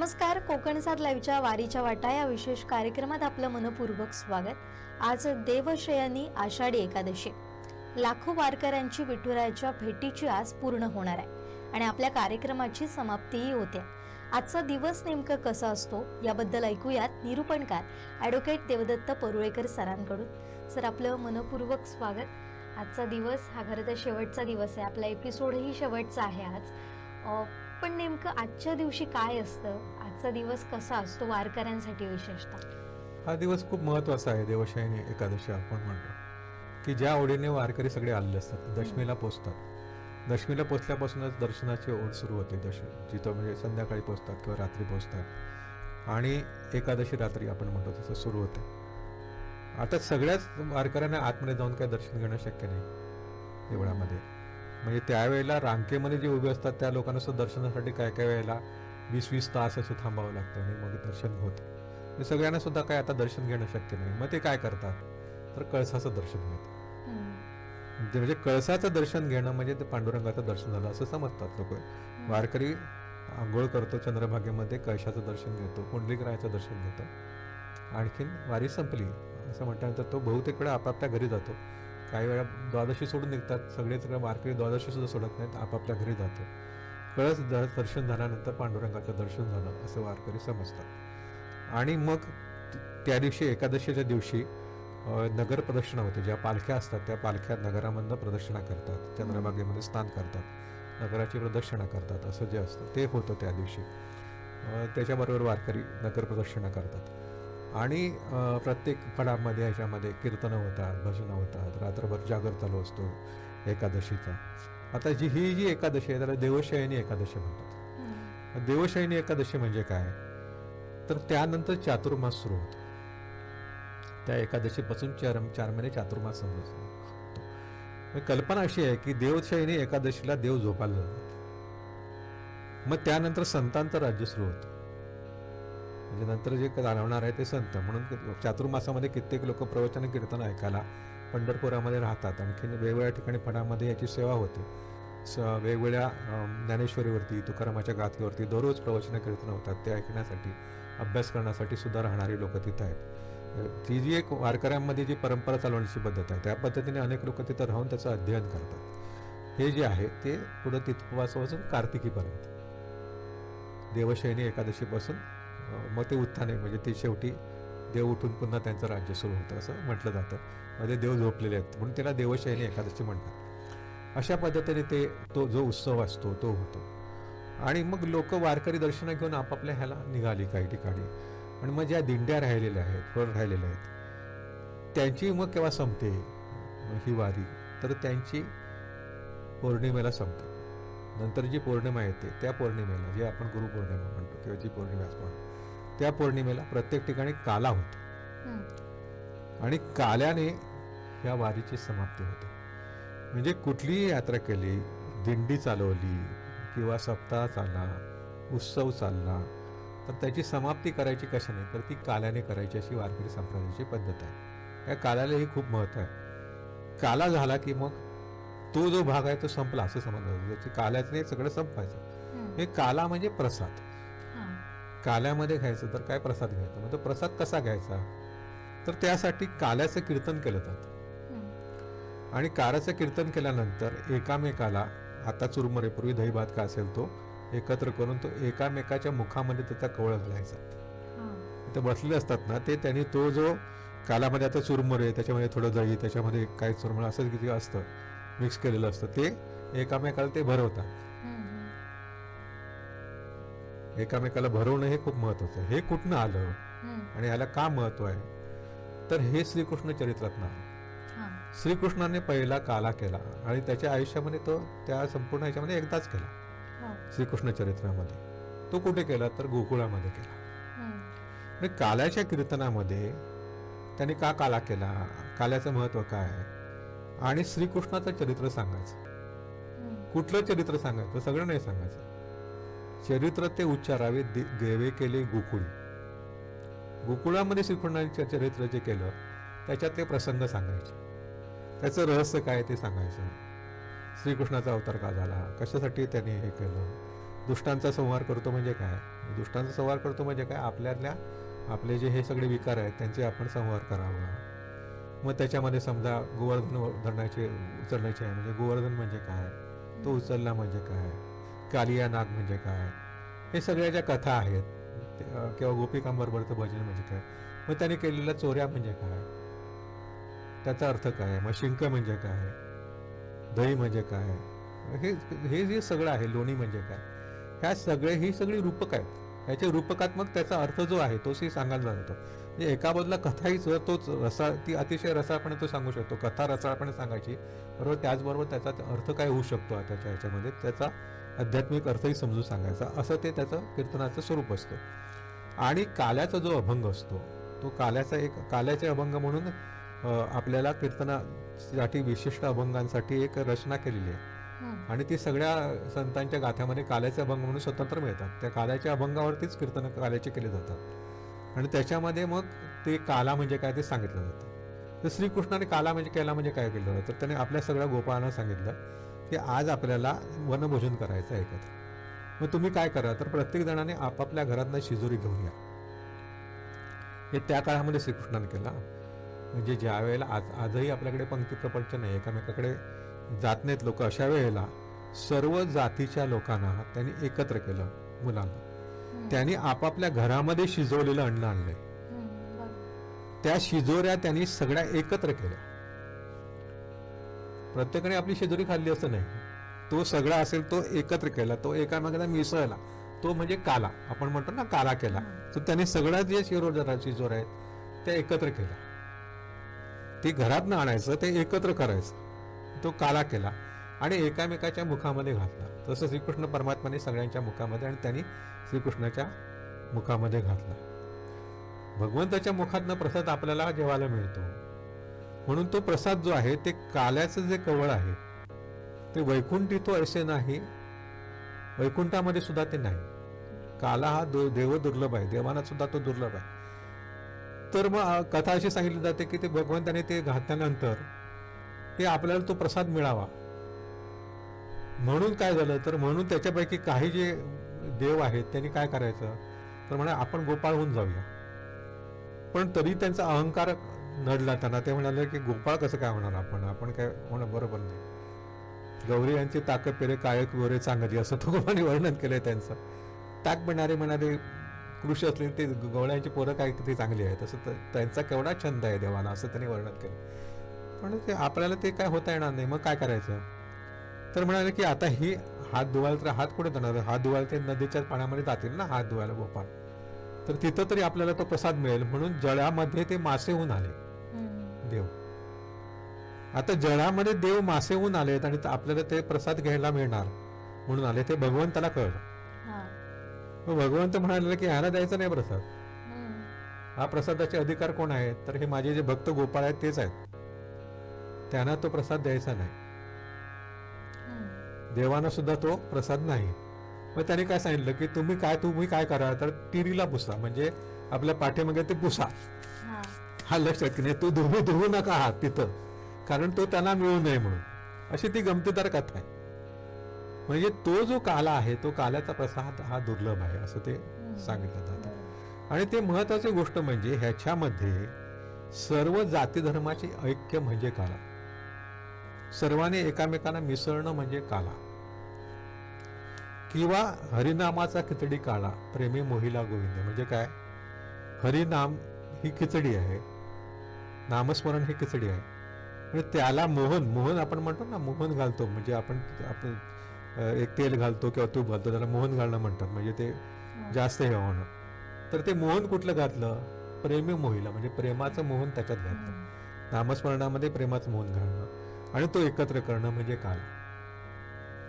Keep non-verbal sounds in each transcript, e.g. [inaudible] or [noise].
नमस्कार कोकण सात लाईव्हच्या वारीच्या वाटा या विशेष कार्यक्रमात आपलं मनपूर्वक स्वागत. आज देवशयानी आषाढी एकादशी. लाखो वारकऱ्यांची विठुरायाच्या भेटीची आज पूर्ण होणार आहे आणि आपल्या कार्यक्रमाची समाप्तीही होते. आजचा दिवस नेमकं कसा असतो याबद्दल ऐकूयात निरूपणकार ॲडव्होकेट देवदत्त परुळेकर सरांकडून. सर आपलं मनपूर्वक स्वागत. आजचा दिवस हा खरं तर शेवटचा दिवस आहे. आपला एपिसोडही शेवटचा आहे आज. पण नेमकं आजच्या दिवशी काय असतं? आजचा दिवस कसा असतो वारकऱ्यांसाठी विशेषतः? हा दिवस खूप महत्त्वाचा आहे देवशयनी एकादशी आपण म्हणतो. की ज्या ओढीने वारकरी सगळे आलेले असतात दशमीला पोचतात. दशमीला पोचल्यापासूनच दर्शनाची ओढ सुरू होते. दश जिथं म्हणजे संध्याकाळी पोचतात किंवा रात्री पोचतात. आणि एकादशी रात्री आपण म्हणतो तसं सुरू होते. आता सगळ्याच वारकऱ्यांना आतमध्ये जाऊन काही दर्शन घेणं शक्य नाही देवळामध्ये. म्हणजे त्यावेळेला रांकेमध्ये जे उभे असतात त्या लोकांना सुद्धा दर्शनासाठी काय काय वेळेला वीस वीस तास असं थांबावं लागतं आणि मग दर्शन होतं. ते सगळ्यांना सुद्धा काय आता दर्शन घेणं शक्य नाही. मग ते काय करतात? तर कळसाचं दर्शन घेतात. ते म्हणजे कळसाचं दर्शन घेणं म्हणजे ते पांडुरंगाचं दर्शन झालं असं समजतात लोक. वारकरी आंघोळ करतो चंद्रभागेमध्ये कळशाचं दर्शन घेतो पुंडलिकरायाचं दर्शन घेतो. आणखीन वारी संपली. असं म्हटल्यानंतर तो बहुतेक वेळा आपापल्या घरी जातो. काही वेळा द्वादशी सोडून निघतात. सगळेच वारकरी द्वादशी सुद्धा सोडत नाहीत. आपापल्या घरी जातो. कळस दर्शन झाल्यानंतर पांडुरंगाचं दर्शन झालं असं वारकरी समजतात. आणि मग त्या दिवशी एकादशीच्या दिवशी नगर प्रदक्षिणा होते. ज्या पालख्या असतात त्या पालख्या नगरामधनं प्रदक्षिणा करतात. चंद्रभागेमध्ये स्नान करतात. नगराची प्रदक्षिणा करतात असं जे असतं ते होतं त्या दिवशी. त्याच्याबरोबर वारकरी नगर प्रदक्षिणा करतात. आणि प्रत्येक फडामध्ये ह्याच्यामध्ये कीर्तनं होतात भजनं होतात. रात्रभर जागर चालू असतो एकादशीचा. आता जी ही जी एकादशी आहे त्याला देवशयनी एकादशी म्हणतात. देवशयनी एकादशी म्हणजे काय? तर त्यानंतर चातुर्मास सुरू होतो. त्या एकादशीपासून चार चार महिने चातुर्मास समजतो कल्पना अशी आहे की देवशयनी एकादशीला देव झोपायला जातात. मग त्यानंतर संतांचं राज्य सुरू होतं. म्हणजे नंतर जे जाणवणार आहे ते संत म्हणून चातुर्मासामध्ये कित्येक लोक प्रवचन कीर्तन ऐकायला पंढरपुरामध्ये राहतात. आणखीन वेगवेगळ्या ठिकाणी फडामध्ये याची सेवा होते. स वेगवेगळ्या ज्ञानेश्वरीवरती तुकारामाच्या गाथीवरती दररोज प्रवचन कीर्तन होतात. ते ऐकण्यासाठी अभ्यास करण्यासाठी सुद्धा राहणारी लोक तिथं आहेत. ती जी एक वारकऱ्यांमध्ये जी परंपरा चालवण्याची पद्धत आहे त्या पद्धतीने अनेक लोक तिथं राहून त्याचं अध्ययन करतात. हे जे आहे ते पुढं तिथपासून कार्तिकीपर्यंत. देवशयनी एकादशीपासून मग ते उत्थाने म्हणजे ते शेवटी देव उठून पुन्हा त्यांचं राज्य सुरू होतं असं म्हटलं जातं. म्हणजे देव झोपलेले आहेत म्हणून त्याला देवशैली एकादशी म्हणतात. अशा पद्धतीने ते तो जो उत्सव असतो तो होतो. आणि मग लोक वारकरी दर्शन घेऊन आपापल्या ह्याला निघाली काही ठिकाणी. आणि मग ज्या दिंड्या राहिलेल्या आहेत वर राहिलेल्या आहेत त्यांची मग केव्हा संपते? ही वारी. तर त्यांची पौर्णिमेला संपते. नंतर जी पौर्णिमा येते त्या पौर्णिमेला जे आपण गुरुपौर्णिमा म्हणतो किंवा जी पौर्णिमा म्हणतो त्या पौर्णिमेला प्रत्येक ठिकाणी काला होतो. आणि काल्याने या वारीची समाप्ती होते. म्हणजे कुठलीही यात्रा केली दिंडी चालवली किंवा सप्ताह चालला उत्सव चालला तर त्याची समाप्ती करायची कशाने तर ती काल्याने करायची अशी वारकरी संप्रदायाची पद्धत आहे. या काल्यालाही खूप महत्त्व आहे. काला झाला की मग तो जो भाग आहे तो संपला असं समजलं जातं. काल्याने सगळं संपायचं हे काला म्हणजे प्रसाद. काल्यामध्ये घ्यायचं तर काय प्रसाद घ्यायचा? मग तो प्रसाद कसा घ्यायचा? तर त्यासाठी काल्याचं कीर्तन केलं जातं. आणि काराचं कीर्तन केल्यानंतर एकामेकाला आता चुरमुरेपूर्वी दही भात का असेल तो एकत्र करून तो एकामेकाच्या मुखामध्ये त्याचा कवळ घालायचा. ते बसलेले असतात ना ते त्यांनी तो जो कालामध्ये आता चुरमुरे त्याच्यामध्ये थोडं दही त्याच्यामध्ये काय चुरमुरे असं किती असतं मिक्स केलेलं असतं ते एकामेकाला ते भरवतात. एकामेकाला भरवणं हे खूप महत्वाचं हे कुठनं आलं? आणि याला का महत्त्व आहे? तर हे श्रीकृष्ण चरित्रात आलं. श्रीकृष्णाने पहिला काला केला आणि त्याच्या आयुष्यामध्ये तो त्या संपूर्ण ह्याच्यामध्ये एकदाच केला. श्रीकृष्ण चरित्रामध्ये. तो कुठे केला? तर गोकुळामध्ये केला. आणि काल्याच्या कीर्तनामध्ये त्याने का काला केला? काल्याचं महत्त्व काय? आहे आणि श्रीकृष्णाचं चरित्र सांगायचं. कुठलं चरित्र सांगायचं? सगळं नाही सांगायचं. चरित्र ते उच्चारावे दे- देवे केले गोकुळी. गोकुळामध्ये श्रीकृष्णाचे चरित्र जे केलं त्याच्यातले प्रसंग सांगायचे. त्याचं रहस्य काय ते सांगायचं. श्रीकृष्णाचा अवतार का झाला? कशासाठी त्याने हे केलं? दुष्टांचा संहार करतो म्हणजे काय? दुष्टांचा संहार करतो म्हणजे काय? आपल्यातल्या आपले जे हे सगळे विकार आहेत त्यांचे आपण संहार करावा. मग त्याच्यामध्ये समजा गोवर्धन धरण्याचे उचलण्याचे आहे. म्हणजे गोवर्धन म्हणजे काय? तो उचलला म्हणजे काय? कालिया नाग म्हणजे काय? हे सगळ्या ज्या कथा आहेत किंवा गोपिकांबरोबरचं भजन म्हणजे काय? मग त्याने केलेल्या चोऱ्या म्हणजे काय? त्याचा अर्थ काय? मग शिंक म्हणजे काय? दही म्हणजे काय? हे हे जे सगळं आहे लोणी म्हणजे काय? ह्या सगळे ही सगळी रूपक आहेत. ह्याचे रूपकात्मक त्याचा अर्थ जो आहे तोच सांगायला जातो. म्हणजे एका बाजूला कथाही जर तोच रसा ती अतिशय रसाळपणे तो सांगू शकतो. कथा रसाळपणे सांगायची बरोबर त्याचबरोबर त्याचा अर्थ काय होऊ शकतो त्याच्या ह्याच्यामध्ये? त्याचा आध्यात्मिक अर्थही समजून सांगायचा. असं ते त्याचं कीर्तनाचं स्वरूप असतं. आणि काल्याचा जो अभंग असतो तो काल्याचा एक काल्याचे अभंग म्हणून आपल्याला कीर्तनासाठी विशिष्ट अभंगांसाठी एक रचना केलेली आहे. आणि ती सगळ्या संतांच्या गाथ्यामध्ये काल्याचे अभंग म्हणून स्वतंत्र मिळतात. त्या काल्याच्या अभंगावरतीच कीर्तन काल्याचे केले जातात. आणि त्याच्यामध्ये मग ते काला म्हणजे काय ते सांगितलं जातं. तर श्रीकृष्णाने काला म्हणजे केला म्हणजे काय केलं तर त्याने आपल्या सगळ्या गोपाळांना सांगितलं की आज आपल्याला वनभोजन करायचं आहे एकत्र. मग तुम्ही काय करा तर प्रत्येक जणाने आपापल्या घरातनं शिजोरी घेऊन या. हे त्या काळामध्ये श्रीकृष्णाने केला म्हणजे ज्या वेळेला आज आजही आपल्याकडे पंक्ती प्रपंच नाही एकामेकाकडे जात नाहीत लोक अशा वेळेला सर्व जातीच्या लोकांना त्यांनी एकत्र केलं मुलांना. त्यांनी आपापल्या घरामध्ये शिजवलेलं अन्न आणलंय. त्या शिजोऱ्या त्यांनी सगळ्या एकत्र केल्या. प्रत्येकाने आपली शेजारी खाल्ली असं नाही. तो सगळा असेल तो एकत्र केला तो एकामेकाला मिसळला तो म्हणजे काला. आपण म्हणतो ना काला केला. तर त्याने सगळ्या जे शिरोजरा जोर आहेत त्या एकत्र केल्या. ते घरात आणायचं ते एकत्र करायचं. तो काला केला आणि एकामेकाच्या मुखामध्ये घातला. तसं श्रीकृष्ण परमात्माने सगळ्यांच्या मुखामध्ये आणि त्यांनी श्रीकृष्णाच्या मुखामध्ये घातला. भगवंताच्या मुखातनं प्रसाद आपल्याला जेवायला मिळतो. म्हणून तो प्रसाद जो आहे ते काल्याचं जे कवळ आहे ते वैकुंठी तो ऐसे नाही. वैकुंठामध्ये सुद्धा ते नाही. काला हा दु- देव दुर्लभ आहे. देवाना सुद्धा तो दुर्लभ आहे. तर मग कथा अशी सांगितली जाते की ते भगवंताने ते घातल्यानंतर ते आपल्याला तो प्रसाद मिळावा. म्हणून काय झालं तर म्हणून त्याच्यापैकी काही जे देव आहेत त्यांनी काय करायचं? तर म्हणा आपण गोपाळ होऊन जाऊया. पण तरी त्यांचा अहंकार नडला त्यांना ते म्हणाले की गोपाळ कसं काय होणार आपण? आपण काय होणं बरोबर नाही. गौरी यांची ताकद पेरे कायक वरे चांगली असं [laughs] तुकोबाने वर्णन केलंय त्यांचं. ताक बनणारे म्हणाले कृषी असले ते गवळ्यांची पोरं काय ती चांगली आहेत? असं त्यांचा केवढा छंद आहे देवाना असं त्यांनी वर्णन केलं. पण ते आपल्याला ते काय होता येणार नाही मग काय करायचं? तर म्हणाले की आता ही हात धुवायला तर हात कुठे जाणार? हात धुवायला ते नदीच्या पाण्यामध्ये जातील ना हात धुवायला गोपाळ. तर तिथं तरी आपल्याला तो प्रसाद मिळेल. म्हणून जळामध्ये ते मासे होऊन आले. देव. आता जळामध्ये देव मासे होऊन आलेत आणि आपल्याला ते प्रसाद घ्यायला मिळणार. म्हणून आले ते भगवंताला कळलं. मग भगवंत म्हणाले की ह्याला द्यायचा नाही प्रसाद. हा प्रसादाचे अधिकार कोण आहेत? तर हे माझे जे भक्त गोपाळ आहेत तेच आहेत. त्यांना तो प्रसाद द्यायचा नाही. देवाना सुद्धा तो प्रसाद नाही. मग त्याने काय सांगितलं की तुम्ही काय तुम्ही काय करा तर तिरीला पुसा. म्हणजे आपल्या पाठीमागे ते पुसा. हा. हा लक्षात की नाही? तू धुवू धुवू नका हात तिथं. कारण तो त्यांना मिळू नये म्हणून. अशी ती गमतीदार कथा आहे. म्हणजे तो जो काला आहे तो काल्याचा प्रसाद हा दुर्लभ आहे असं ते. सांगितलं जातं. आणि ते महत्वाची गोष्ट म्हणजे ह्याच्यामध्ये सर्व जाती धर्माचे ऐक्य म्हणजे काला. सर्वांनी एकामेकांना मिसळणं म्हणजे काला. किंवा हरिनामाचा खिचडी काळा प्रेमी मोहिला गोविंद. म्हणजे काय? हरिनाम ही खिचडी आहे. नामस्मरण ही खिचडी आहे. म्हणजे त्याला मोहन मोहन आपण म्हणतो ना मोहन घालतो. म्हणजे आपण आपण एक तेल घालतो किंवा तूप घालतो त्याला मोहन घालणं म्हणतात. म्हणजे ते. जास्त हे होणं. तर ते मोहन कुठलं घातलं? प्रेमी मोहिला. म्हणजे प्रेमाचं मोहन त्याच्यात घातलं. नामस्मरणामध्ये प्रेमाचं मोहन घालणं. आणि तो एकत्र करणं म्हणजे काल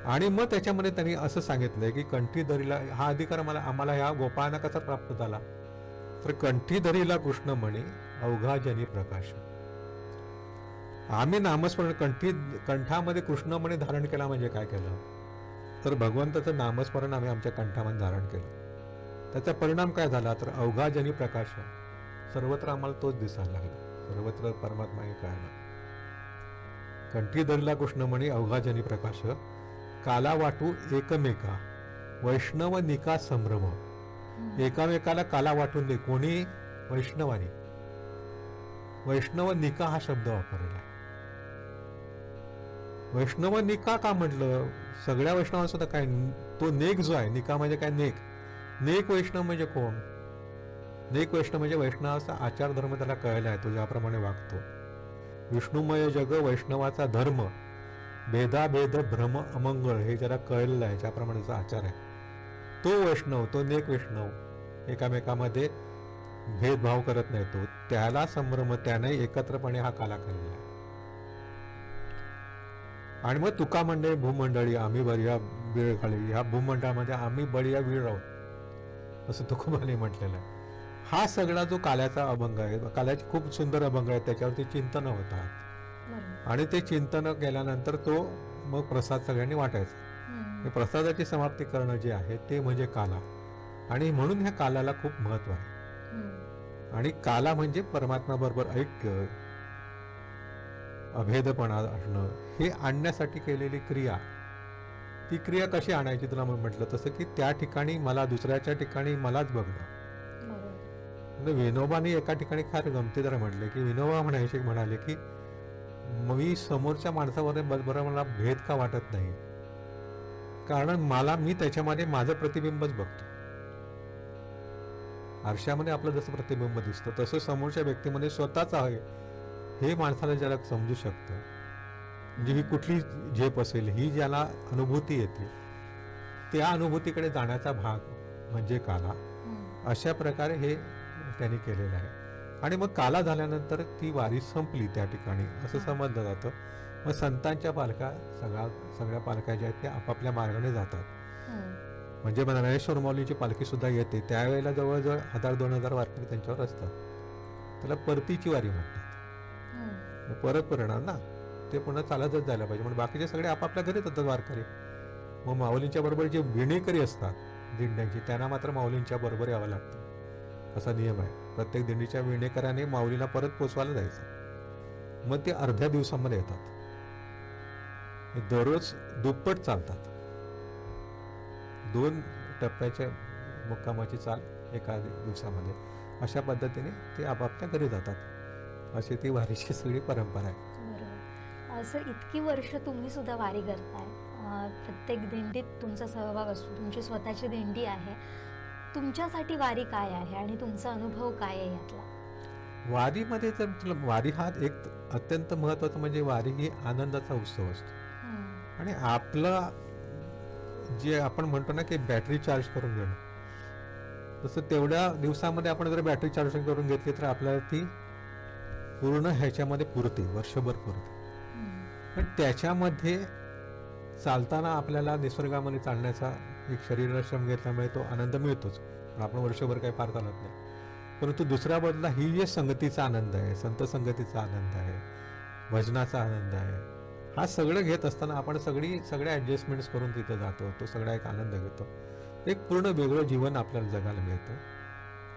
आणि मग त्याच्यामध्ये त्यांनी असं सांगितलंय की कंठी दरीला हा अधिकार मला आम्हाला ह्या गोपाळांना कसा प्राप्त झाला. तर कंठी दरीला कृष्ण म्हणे अवघा जनी प्रकाश. आम्ही नामस्मरण कंठी कंठामध्ये कृष्ण म्हणे धारण केला म्हणजे काय केलं? तर भगवंताचं नामस्मरण आम्ही आमच्या कंठामध्ये धारण केलं. त्याचा परिणाम काय झाला? तर अवघा जनी प्रकाश. सर्वत्र आम्हाला तोच दिसायला लागला. सर्वत्र परमात्मा हे कळला. कंठी कृष्ण म्हणे अवघा जनी प्रकाश. काला वाटू एकमेका वैष्णव निका संभ्रम. एकामेकाला काला वाटून दे कोणी? वैष्णवानी. वैष्णव निका हा शब्द वापरलेला आहे वैष्णव निका का म्हटलं? सगळ्या वैष्णवांसुद्धा काय तो नेक जो आहे निका म्हणजे काय नेक? नेक वैष्णव म्हणजे कोण? नेक वैष्णव म्हणजे वैष्णवाचा आचार धर्म त्याला कळला आहे तो ज्याप्रमाणे वागतो. विष्णुमय जग वैष्णवाचा धर्म. भेदाभेद भ्रम अमंगळ हे ज्याला कळलेलं आहे ज्याप्रमाणेचा आचार आहे. तो वैष्णव तो नेक वैष्णव एकामेकामध्ये भेदभाव करत नाही तो त्याला संभ्रम त्याने एकत्रपणे हा काला केलेला आहे. आणि मग तुका मंडळी भूमंडळी आम्ही बळीया बीळ खाली ह्या भूमंडळामध्ये आम्ही बळीया वीळ राहू असं तुकोबाने म्हटलेलं आहे. हा सगळा जो काल्याचा अभंग आहे काल्याचे खूप सुंदर अभंग आहे त्याच्यावरती चिंतन होतात. आणि ते चिंतन केल्यानंतर तो मग प्रसाद सगळ्यांनी वाटायचा. हे प्रसादाची समाप्ती करणं जे आहे ते म्हणजे काला. आणि म्हणून ह्या कालाला खूप महत्त्व आहे. आणि काला म्हणजे परमात्मा बरोबर ऐक्य अभेदपणा असणं हे आणण्यासाठी केलेली क्रिया. ती क्रिया कशी आणायची तुला म्हटलं तसं की त्या ठिकाणी मला दुसऱ्याच्या ठिकाणी मलाच बघणं. विनोबाने एका ठिकाणी फार गमतीदार म्हटले की विनोबा म्हणायचे म्हणाले की मी समोरच्या माणसावर बरोबर मला भेद का वाटत नाही? कारण मला मी त्याच्यामध्ये माझं प्रतिबिंबच बघतो. आरशामध्ये आपलं जसं प्रतिबिंब दिसतं तसं समोरच्या व्यक्तीमध्ये स्वतःच आहे. हे माणसाला ज्याला समजू शकतं म्हणजे ही कुठली झेप असेल ही ज्याला अनुभूती येते त्या अनुभूतीकडे जाण्याचा भाग म्हणजे काला. अशा प्रकारे हे त्यांनी केलेलं आहे. आणि मग काला झाल्यानंतर ती वारी संपली त्या ठिकाणी. असं समजलं जातं. मग संतांच्या पालख्या सगळ्या सगळ्या पालख्या ज्या आहेत त्या आपापल्या मार्गाने जातात. म्हणजे ज्ञानेश्वर माऊलीची पालखी सुद्धा येते. त्यावेळेला जवळजवळ हजार दोन हजार वारकरी त्यांच्यावर असतात. त्याला परतीची वारी म्हणतात. परत परिणाम ना? ते पुन्हा चालतच जायला पाहिजे. म्हणून बाकीचे सगळे आपापल्या घरी जातात वारकरी. मग माऊलींच्या बरोबर जे विणेकरी असतात दिंड्यांची त्यांना मात्र माऊलींच्या बरोबर यावं लागतं. असा नियम आहे. प्रत्येक दिंडीच्या विणेकराने माऊलीला परत पोचवायला जायचं. मग ते अर्ध्या दिवसामध्ये येतात. दररोज दुप्पट चालतात. दोन टप्प्याच्या मुक्कामाची चाल एका दिवसामध्ये. अशा पद्धतीने ते आपापल्या घरी जातात. अशी ती वारीची सगळी परंपरा आहे. असं सर इतकी वर्ष तुम्ही सुद्धा वारी करताय. प्रत्येक दिंडीत तुमचा सहभाग असतो. तुमची स्वतःची दिंडी आहे. तुमच्यासाठी वारी काय आहे आणि तुमचा अनुभव काय आहे यातला वारीमध्ये तुला वारी हा एक अत्यंत महत्त्वाचा म्हणजे वारी ही आनंदाचा उत्सव असतो. आणि आपलं जे आपण म्हणतो ना की बॅटरी चार्ज करून घेणं तसं तेवढ्या दिवसामध्ये आपण जर बॅटरी चार्ज करून घेतली तर आपल्याला ती पूर्ण ह्याच्यामध्ये पुरते वर्षभर पुरते. पण त्याच्यामध्ये चालताना आपल्याला निसर्गामध्ये चालण्याचा एक शरीराला श्रम घेतल्यामुळे तो आनंद मिळतोच. पण आपण वर्षभर काही फार चालत नाही. परंतु दुसऱ्या बाजूला ही जे संगतीचा आनंद आहे संत संगतीचा आनंद आहे भजनाचा आनंद आहे. हा सगळं घेत असताना आपण सगळी सगळ्या ॲडजस्टमेंट्स करून तिथे जातो तो सगळा एक आनंद घेतो. एक पूर्ण वेगळं जीवन आपल्याला जगायला मिळतं.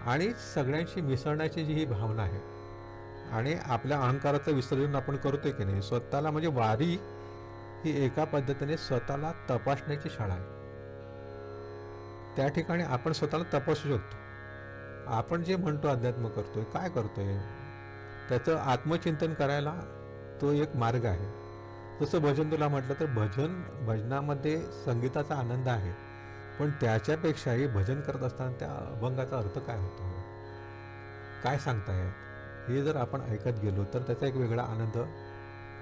आणि सगळ्यांशी मिसळण्याची जी ही भावना आहे आणि आपल्या अहंकाराचं विसर्जन आपण करतोय की नाही स्वतःला म्हणजे वारी ही एका पद्धतीने स्वतःला तपासण्याची शाळा आहे. त्या ठिकाणी आपण स्वतःला तपासू शकतो. आपण जे म्हणतो अध्यात्म करतोय काय करतोय? त्याचं आत्मचिंतन करायला तो एक मार्ग आहे. जसं भजन तुला म्हटलं तर भजन भजनामध्ये संगीताचा आनंद आहे. पण त्याच्यापेक्षाही भजन करत असताना त्या अभंगाचा अर्थ काय होतो? काय सांगतायत? हे जर आपण ऐकत गेलो तर त्याचा एक वेगळा आनंद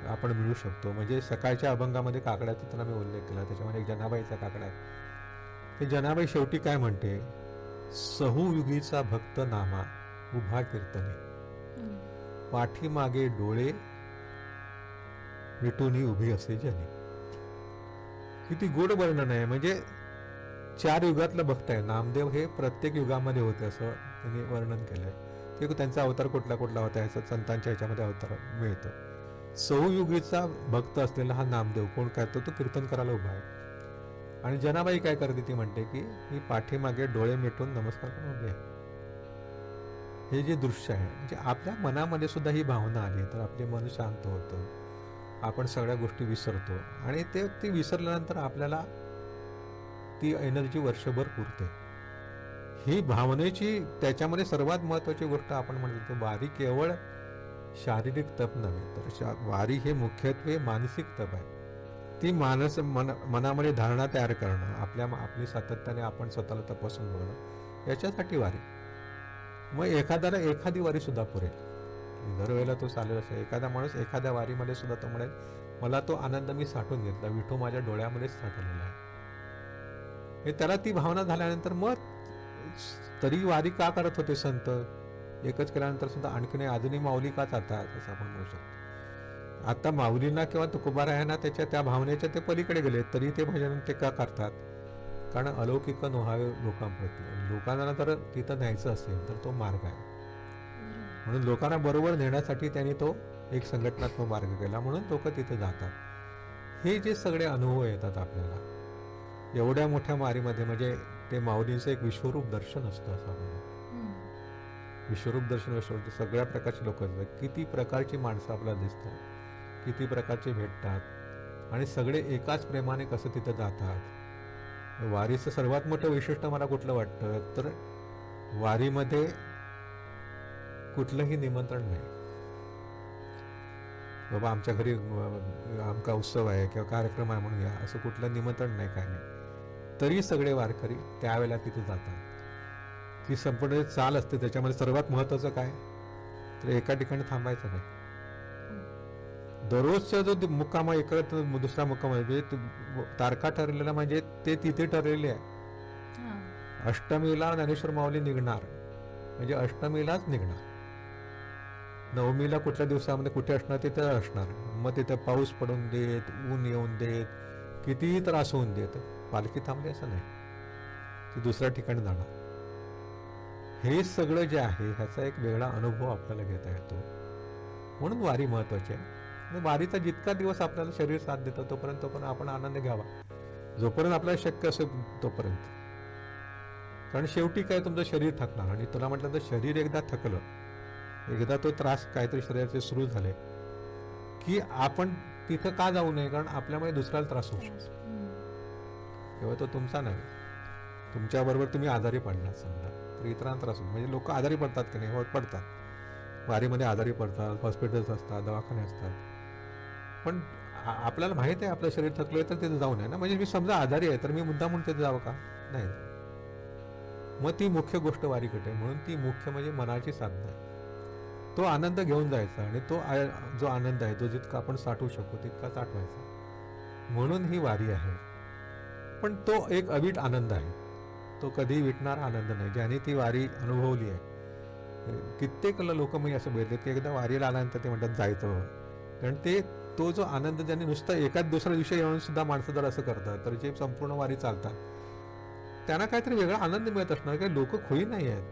आपण मिळू शकतो. म्हणजे सकाळच्या अभंगामध्ये काकड्याचा त्यांना मी उल्लेख केला. त्याच्यामध्ये एक जनाबाईचा काकडा आहे. ते जनाबाई शेवटी काय म्हणते? सहुयुगीचा भक्त नामा उभा कीर्तने. पाठीमागे डोळे मिटून उभी असे जनी. किती गोड वर्णन आहे. म्हणजे चार युगातलं भक्त आहे. नामदेव हे प्रत्येक युगामध्ये होते असं त्यांनी वर्णन केलंय. ते त्यांचा अवतार कुठला कुठला होता याचं संतांच्या ह्याच्यामध्ये अवतार मिळतं. सौयुगीचा भक्त असलेला हा नामदेव. कोण काय तो? तो कीर्तन करायला उभा आहे. आणि जनाबाई काय करते ती म्हणते की मी पाठीमागे डोळे मिटून नमस्कार करून उभे आहे. हे जे दृश्य आहे म्हणजे आपल्या मनामध्ये सुद्धा ही भावना आली तर आपले मन शांत होतं. आपण सगळ्या गोष्टी विसरतो आणि ते ती विसरल्यानंतर आपल्याला ती एनर्जी वर्षभर पुरते. ही भावनेची त्याच्यामध्ये सर्वात महत्त्वाची गोष्ट आपण म्हणतो वारी केवळ शारीरिक तप नव्हे तर वारी हे मुख्यत्वे मानसिक तप आहे. ती मानस मन मनामध्ये धारणा तयार करणं आपल्या आपली सातत्याने आपण स्वतःला तपासून बघणं याच्यासाठी वारी. मग एखाद्याला एखादी वारी सुद्धा पुरेल. दरवेळेला तो चालेल असेल एखादा माणूस एखाद्या वारीमध्ये सुद्धा तो म्हणेल मला तो आनंद मी साठून घेतला विठू माझ्या डोळ्यामध्येच साठवलेला आहे. हे त्याला ती भावना झाल्यानंतर मग तरी वारी का करत होते संत? एकच केल्यानंतर सुद्धा आणखीन अजूनही माऊली का चालतात असं आपण म्हणू शकतो. आता माऊलींना किंवा तुकोबारायांना त्याच्या त्या भावनेच्या ते पलीकडे गेले तरी ते भजन ते का करतात? कारण अलौकिक नोहावे लोकांप्रती. लोकांना जर तिथं न्यायचं असेल तर तो मार्ग आहे. म्हणून लोकांना बरोबर नेण्यासाठी त्यांनी तो एक संघटनात्मक मार्ग केला म्हणून लोक तिथे जातात. हे जे सगळे अनुभव येतात आपल्याला एवढ्या मोठ्या मारीमध्ये म्हणजे ते माऊलींचं एक विश्वरूप दर्शन असतं असं. विश्वरूप दर्शन विश्वरूप सगळ्या प्रकारचे लोक असतात. किती प्रकारची माणसं आपल्याला दिसतात. किती प्रकारचे भेटतात आणि सगळे एकाच प्रेमाने कसं तिथं जातात? वारीचं सर्वात मोठं वैशिष्ट्य मला कुठलं वाटतं? तर वारीमध्ये कुठलंही निमंत्रण नाही. बाबा आमच्या घरी आमका उत्सव आहे किंवा कार्यक्रम आहे म्हणून या असं कुठलं निमंत्रण नाही काय नाही. तरी सगळे वारकरी त्यावेळेला तिथे जातात. ती संपूर्ण चाल असते त्याच्यामध्ये सर्वात महत्वाचं काय? तर एका ठिकाणी थांबायचं नाही. दररोजचा जो मुक्काम आहे एका त- दुसरा मुक्काम आहे म्हणजे तारखा ठरलेला म्हणजे ते तिथे ठरलेले आहे. अष्टमीला ज्ञानेश्वर माऊली निघणार. म्हणजे अष्टमीलाच निघणार. नवमीला कुठल्या दिवसामध्ये कुठे असणार तिथे असणार. मग तिथे पाऊस पडून देत ऊन येऊन देत कितीही त्रास होऊन देत पालखी थांबली असं नाही. ती दुसऱ्या ठिकाणी जाणार. हे सगळं जे आहे ह्याचा एक वेगळा अनुभव आपल्याला घेता येतो. म्हणून वारी महत्वाची आहे. वारीचा जितका दिवस आपल्याला शरीर साथ देतं तोपर्यंत तोपर्यंत आपण आनंद घ्यावा. जोपर्यंत आपल्याला शक्य असेल तोपर्यंत. कारण शेवटी काय तुमचं शरीर थकणार. आणि तुला म्हटलं तर शरीर एकदा थकलं एकदा तो त्रास काहीतरी शरीराचे सुरू झाले की आपण तिथं का जाऊ नये? कारण आपल्यामुळे दुसऱ्याला त्रास होऊ शकतो. तेव्हा तो तुमचा नाही. तुमच्याबरोबर तुम्ही आजारी पडणार समजा. तर इतरांना त्रास होतो. म्हणजे लोक आजारी पडतात की नाही? पडतात. वारीमध्ये आजारी पडतात हॉस्पिटल्स असतात दवाखाने असतात. पण आपल्याला माहीत आहे आपलं शरीर थकलं आहे तर तिथे जाऊ नये ना. म्हणजे मी समजा आजारी आहे तर मी मुद्दा म्हणून तिथे जावं का? नाही. मग ती मुख्य गोष्ट वारीकडे म्हणून ती मुख्य म्हणजे मनाची साधना आहे. तो आनंद घेऊन जायचा आणि तो आ- जो आनंद आहे तो जितका आपण साठवू शकू तितका साठवायचा. म्हणून ही वारी आहे. पण तो एक अवीट आनंद आहे. तो कधी विटणार आनंद नाही. ज्याने ती वारी अनुभवली आहे. कित्येक लोक मी म्हणजे असं बघितले की एकदा वारीला आल्यानंतर ते म्हणतात जायचं कारण ते तो जो आनंद ज्यांनी नुसता एकाच दुसऱ्या दिवशी येऊन सुद्धा माणसं जर असं करतात तर जे संपूर्ण वारी चालतात त्यांना काहीतरी वेगळा आनंद मिळत असणार काही लोक खोई नाही आहेत.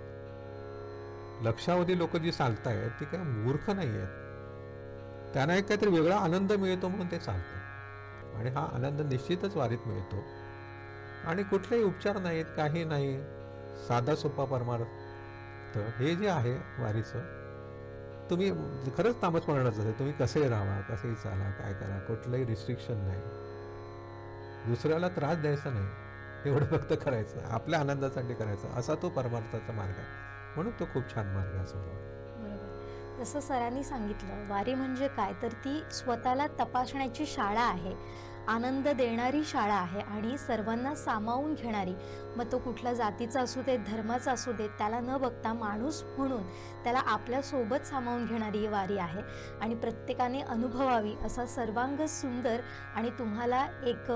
लक्षावधी लोक जी चालतायत ती काही मूर्ख नाही आहेत. त्यांना एक काहीतरी वेगळा आनंद मिळतो म्हणून ते चालतात. आणि हा आनंद निश्चितच वारीत मिळतो. आणि कुठलेही उपचार नाहीत काही नाही. साधा सोपा परमार्थ. हे जे आहे वारीचं तुम्ही खरंच तामसपणाच असेल तुम्ही कसे राहा कसेही चाला? काय करा? कुठलंही रिस्ट्रिक्शन नाही. दुसऱ्याला त्रास द्यायचा नाही. एवढं [laughs] फक्त करायचं. आपल्या आनंदासाठी करायचं. असा तो परमार्थाचा मार्ग आहे. म्हणून तो खूप छान मार्ग आहे बरोबर. जसं सरांनी सांगितलं वारी म्हणजे काय? तर ती स्वतःला तपासण्याची शाळा आहे. आनंद देणारी शाळा आहे आणि सर्वांना सामावून घेणारी. मग तो कुठल्या जातीचा असू देत धर्माचा असू देत त्याला न बघता माणूस म्हणून त्याला आपल्यासोबत सामावून घेणारी ही वारी आहे. आणि प्रत्येकाने अनुभवावी असा सर्वांग सुंदर आणि तुम्हाला एक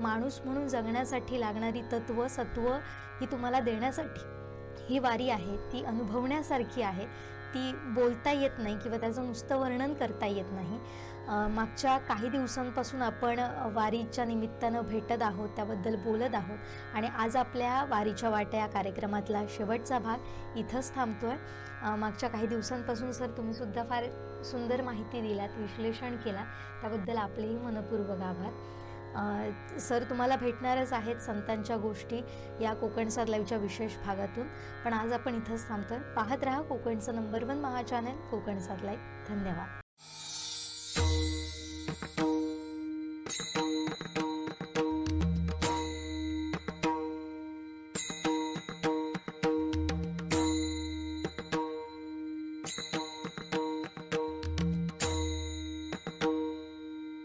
माणूस म्हणून जगण्यासाठी लागणारी तत्व सत्व ही तुम्हाला देण्यासाठी ही वारी आहे. ती अनुभवण्यासारखी आहे. ती बोलता येत नाही किंवा त्याचं नुसतं वर्णन करता येत नाही. मागच्या काही दिवसांपासून आपण वारीच्या निमित्तानं भेटत आहोत त्याबद्दल बोलत आहोत. आणि आज आपल्या वारीच्या वाट्या या कार्यक्रमातला शेवटचा भाग इथंच थांबतो आहे मागच्या काही दिवसांपासून सर तुम्हीसुद्धा फार सुंदर माहिती दिलात विश्लेषण केला त्याबद्दल आपलेही मनपूर्वक आभार. सर तुम्हाला भेटणारच आहेत संतांच्या गोष्टी या कोकण लाईव्हच्या विशेष भागातून. पण आज आपण इथंच थांबतोय. पाहत राहा कोकणचं नंबर वन महा चॅनल कोकण लाईव्ह धन्यवाद.